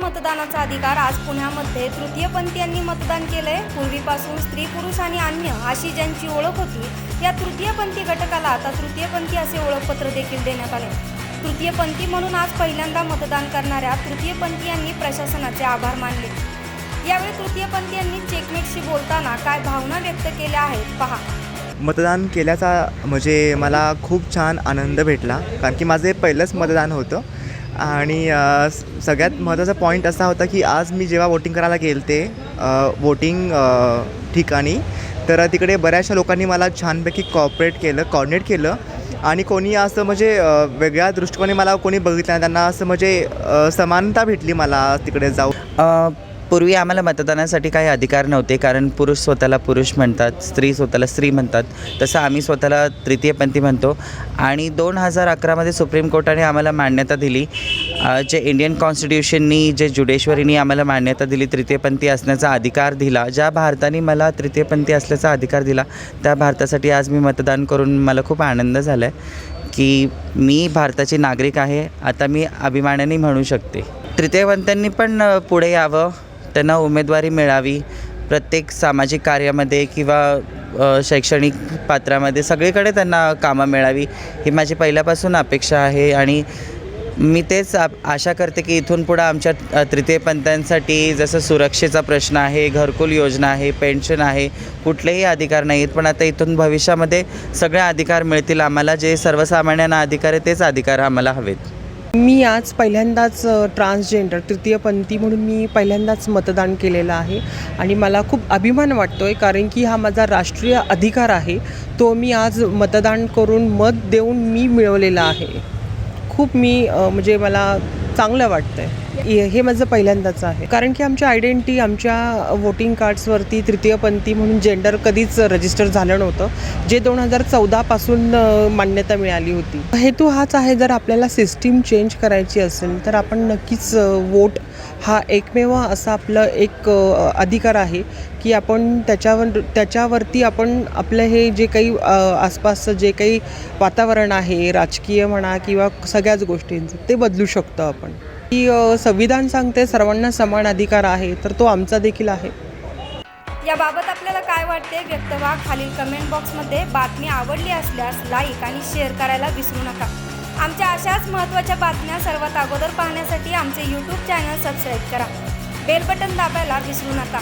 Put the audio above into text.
मतदानाचा अधिकार. आज पुण्यामध्ये तृतीयपंथीयांनी मतदान केलंय. पूर्वीपासून स्त्री पुरुष आणि अन्य अशी ज्यांची ओळख होती या तृतीयपंथी घटकाला आता तृतीयपंथी असे ओळखपत्र देखील देण्यात आले. तृतीयपंथी म्हणून आज पहिल्यांदा मतदान करणाऱ्या तृतीयपंथीयांनी प्रशासनाचे आभार मानले. यावेळी तृतीयपंथीयांनी चेकमेटशी बोलताना काय भावना व्यक्त केल्या आहेत पहा. मतदान केल्याचा म्हणजे मला खूप छान आनंद भेटला कारण की माझं पहिलंच मतदान होतं. आणि सगळ्यात महत्त्वाचा पॉईंट असा होता की आज मी जेव्हा वोटिंग करायला गेले ते वोटिंग ठिकाणी तर तिकडे बऱ्याचशा लोकांनी मला छानपैकी कॉपरेट केलं कॉर्डिनेट केलं आणि कोणी असं म्हणजे वेगळ्या दृष्टिकोनी मला कोणी बघितलं नाही. त्यांना असं म्हणजे समानता भेटली मला तिकडे जाऊ पूर्वी आम्हाला मतदानासाठी काही अधिकार नव्हते कारण पुरुष स्वतःला पुरुष म्हणतात स्त्री स्वतःला स्त्री म्हणतात तसं आम्ही स्वतःला तृतीयपंथी म्हणतो. आणि दोन हजार अकरामध्ये सुप्रीम कोर्टाने आम्हाला मान्यता दिली. जे इंडियन कॉन्स्टिट्यूशननी जे जुडेश्वरीनी आम्हाला मान्यता दिली तृतीयपंथी असण्याचा अधिकार दिला. ज्या भारताने मला तृतीयपंथी असल्याचा अधिकार दिला त्या भारतासाठी आज मी मतदान करून मला खूप आनंद झाला आहे की मी भारताची नागरिक आहे. आता मी अभिमानाने म्हणू शकते. तृतीयवंतांनी पण पुढे यावं. त्यांना उमेदवारी मिळावी प्रत्येक सामाजिक कार्यामध्ये किंवा शैक्षणिक पात्रामध्ये सगळीकडे त्यांना कामं मिळावी ही माझी पहिल्यापासून अपेक्षा आहे. आणि मी तेच आशा करते की इथून पुढं आमच्या तृतीयपंथांसाठी जसं सुरक्षेचा प्रश्न आहे घरकुल योजना आहे पेन्शन आहे कुठलेही अधिकार नाही आहेत पण आता इथून भविष्यामध्ये सगळे अधिकार मिळतील. आम्हाला जे सर्वसामान्यांना अधिकार आहे तेच अधिकार आम्हाला हवेत. मी आज पहिल्यांदाच ट्रान्सजेंडर तृतीयपंथी म्हणून मी पहिल्यांदाच मतदान केलेलं आहे आणि मला खूप अभिमान वाटतो आहे कारण की हा माझा राष्ट्रीय अधिकार आहे. तो मी आज मतदान करून मत देऊन मी मिळवलेला आहे. खूप मी म्हणजे मला चांगलं वाटतं आहे हे माझं पहिल्यांदाच आहे. कारण की आमच्या आयडेंटिटी आमच्या वोटिंग कार्ड्सवरती तृतीयपंथी म्हणून जेंडर कधीच रजिस्टर झालं नव्हतं. जे दोन हजार चौदापासून मान्यता मिळाली होती. हेतू हाच आहे जर आपल्याला सिस्टीम चेंज करायची असेल तर आपण नक्कीच वोट हा एकमेव असा आपलं एक अधिकार आहे की आपण त्याच्यावर त्याच्यावरती आपण आपलं हे जे काही आसपासचं जे काही वातावरण आहे राजकीय म्हणा किंवा सगळ्याच गोष्टींचं ते बदलू शकतो आपण. की संविधान सांगते सर्वांना समान अधिकार आहे तर तो आमचा देखील आहे. याबाबत आपल्याला काय वाटते? व्यक्त व्हा खालील कमेंट बॉक्समध्ये बातमी आवडली असल्यास लाईक आणि शेअर करायला विसरू नका. आमच्या अशाच महत्त्वाच्या बातम्या सर्वात अगोदर पाहण्यासाठी आमचे यूट्यूब चॅनल सबस्क्राईब करा. बेल बटन दाबायला विसरू नका.